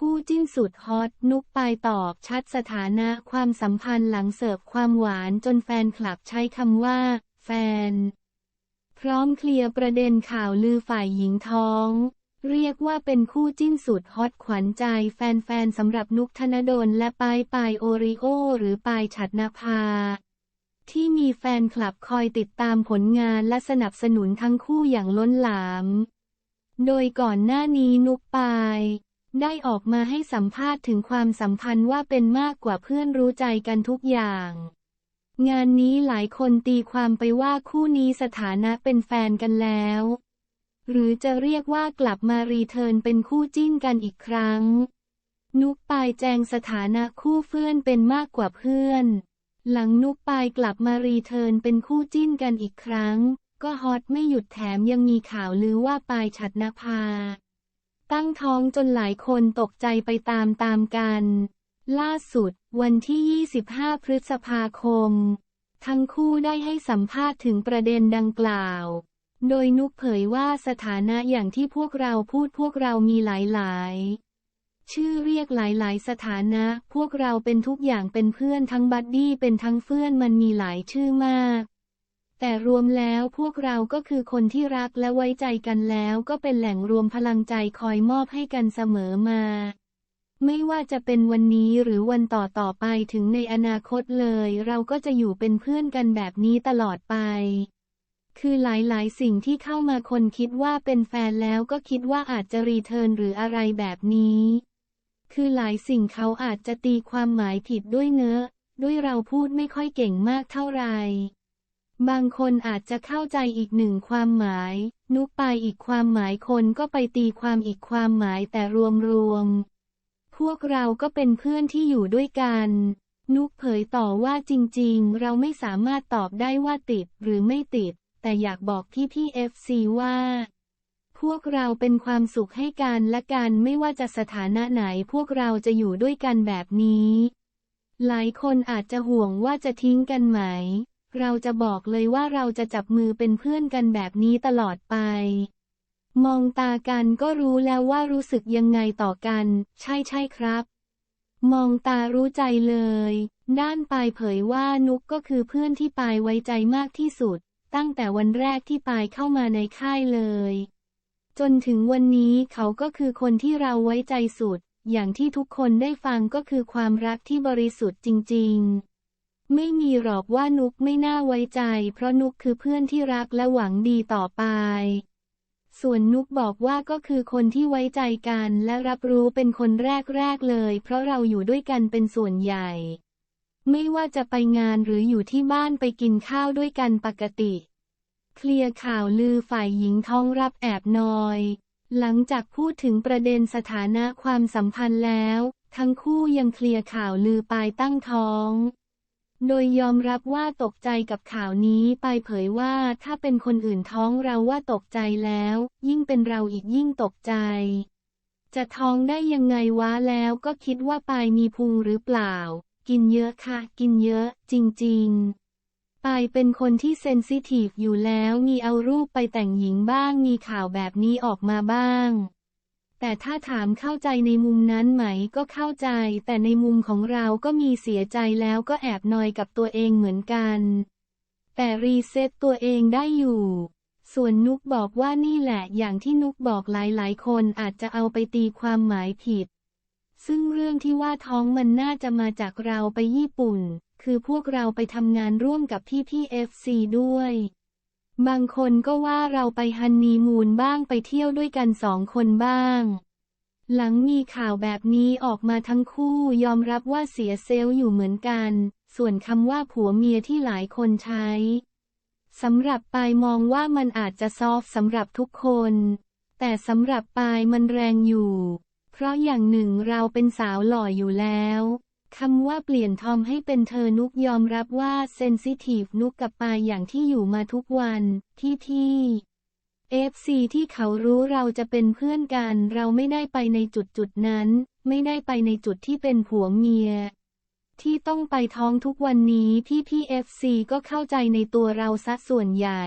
คู่จิ้นสุดฮอต นุกปายตอบชัดสถานะความสัมพันธ์หลังเสิร์ฟความหวานจนแฟนคลับใช้คำว่า แฟน พร้อมเคลียร์ประเด็นข่าวลือฝ่ายหญิงท้อง เรียกว่าเป็นคู่จิ้นสุดฮอตขวัญใจแฟนๆสำหรับนุกธนดลและปายปายโอริโอ หรือปายฉัดนภา ที่มีแฟนคลับคอยติดตามผลงานและสนับสนุนทั้งคู่อย่างล้นหลาม โดยก่อนหน้านี้นุกปาย ได้ออกมาให้สัมภาษณ์ถึงความสัมพันธ์ว่าเป็นมากกว่าเพื่อนรู้ใจกันทุกอย่าง งานนี้หลายคนตีความไปว่าคู่นี้สถานะเป็นแฟนกันแล้ว หรือจะเรียกว่ากลับมารีเทิร์นเป็นคู่จิ้นกันอีกครั้ง นุกปายแจงสถานะคู่เพื่อนเป็นมากกว่าเพื่อน หลังนุกปายกลับมารีเทิร์นเป็นคู่จิ้นกันอีกครั้ง ก็ฮอตไม่หยุดแถมยังมีข่าวลือว่าปายฉัดนภา ตั้งท้องจนหลายคนตกใจไปตามตามๆกัน ล่าสุด วันที่ 25 พฤษภาคม ทั้งคู่ได้ให้สัมภาษณ์ถึงประเด็นดังกล่าว โดยนุกเผยว่าสถานะอย่างที่พวกเราพูดพวกเรามีหลายๆ ชื่อเรียกหลายๆ สถานะ พวกเราเป็นทุกอย่างเป็นเพื่อนทั้งบัดดี้เป็นทั้งเพื่อนมันมีหลายชื่อมาก แต่รวมแล้วพวกเราก็คือคนที่รักและไว้ใจกันแล้วก็เป็นแหล่งรวมพลังใจคอยมอบให้กันเสมอมา ไม่ว่าจะเป็นวันนี้หรือวันต่อต่อไปถึงในอนาคตเลย เราก็จะอยู่เป็นเพื่อนกันแบบนี้ตลอดไป คือหลายๆ สิ่งที่เข้ามาคนคิดว่าเป็นแฟนแล้วก็คิดว่าอาจจะรีเทิร์นหรืออะไรแบบนี้ คือหลายสิ่งเขาอาจจะตีความหมายผิดด้วยเนื้อด้วยเราพูดไม่ค่อยเก่งมากเท่าไหร่ บางคนอาจจะเข้าใจอีกหนึ่งความหมาย นุกไปอีกความหมายคนก็ไปตีความอีกความหมายแต่รวมๆพวกเราก็เป็นเพื่อนที่อยู่ด้วยกัน นุกเผยต่อว่าจริงๆ เราไม่สามารถตอบได้ว่าติดหรือไม่ติด แต่อยากบอกพี่พี่เอฟซีว่า พวกเราเป็นความสุขให้กันและกันไม่ว่าจะสถานะไหนพวกเราจะอยู่ด้วยกันแบบนี้ หลายคนอาจจะห่วงว่าจะทิ้งกันไหม เราจะบอกเลยว่าเราจะจับมือเป็นเพื่อนกันแบบนี้ตลอดไป มองตากันก็รู้แล้วว่ารู้สึกยังไงต่อกัน ใช่ใช่ครับ มองตารู้ใจเลย ด้านปายเผยว่านุกก็คือเพื่อนที่ปายไว้ใจมากที่สุด ตั้งแต่วันแรกที่ปายเข้ามาในค่ายเลย จนถึงวันนี้เขาก็คือคนที่เราไว้ใจสุด อย่างที่ทุกคนได้ฟังก็คือความรักที่บริสุทธิ์จริง ๆ ไม่มีหรอกว่านุกไม่น่าไว้ใจ เพราะนุกคือเพื่อนที่รักและหวังดีต่อไป ส่วนนุกบอกว่าก็คือคนที่ไว้ใจกันและรับรู้เป็นคนแรกๆเลย เพราะเราอยู่ด้วยกันเป็นส่วนใหญ่ ไม่ว่าจะไปงานหรืออยู่ที่บ้านไปกินข้าวด้วยกันปกติ เคลียร์ข่าวลือฝ่ายหญิงท้องรับแอบนอย หลังจากพูดถึงประเด็นสถานะความสัมพันธ์แล้ว ทั้งคู่ยังเคลียร์ข่าวลือปลายตั้งท้อง โดยยอมรับว่าตกใจกับข่าวนี้ปายเผยว่าถ้าเป็นคนอื่นท้องเราว่าตกใจแล้ว ยิ่งเป็นเราอีกยิ่งตกใจ จะท้องได้ยังไงวะแล้วก็คิดว่าปายมีพุงหรือเปล่า กินเยอะค่ะ กินเยอะ จริง ๆปายเป็นคนที่เซนซิทีฟอยู่แล้วมีเอารูปไปแต่งหญิงบ้างมีข่าวแบบนี้ออกมาบ้าง แต่ถ้าถามเข้าใจในมุมนั้นไหมก็เข้าใจ แต่ในมุมของเราก็มีเสียใจแล้วก็แอบนอยกับตัวเองเหมือนกัน แต่รีเซ็ตตัวเองได้อยู่ ส่วนนุกบอกว่านี่แหละอย่างที่นุกบอกหลายๆ คนอาจจะเอาไปตีความหมายผิด ซึ่งเรื่องที่ว่าท้องมันน่าจะมาจากเราไปญี่ปุ่น คือพวกเราไปทำงานร่วมกับพี่พี่เอฟซีด้วย บางคนก็ว่าเราไปฮันนีมูนบ้างไปเที่ยวด้วยกันสองคนบ้าง หลังมีข่าวแบบนี้ออกมาทั้งคู่ยอมรับว่าเสียเซลล์อยู่เหมือนกัน ส่วนคำว่าผัวเมียที่หลายคนใช้สำหรับปายมองว่ามันอาจจะซอฟสำหรับทุกคน แต่สำหรับปายมันแรงอยู่ เพราะอย่างหนึ่งเราเป็นสาวหล่ออยู่แล้ว คำว่าเปลี่ยนทอมให้เป็นเธอนุกยอมรับว่าเซนซิทีฟนุกกับปายอย่างที่อยู่มาทุกวันที่ที่เอฟซีที่เขารู้เราจะเป็นเพื่อนกัน เราไม่ได้ไปในจุดจุดนั้น ไม่ได้ไปในจุดที่เป็นผัวเมีย ที่ต้องไปท้องทุกวันนี้พี่พี่เอฟซีก็เข้าใจในตัวเราซะส่วนใหญ่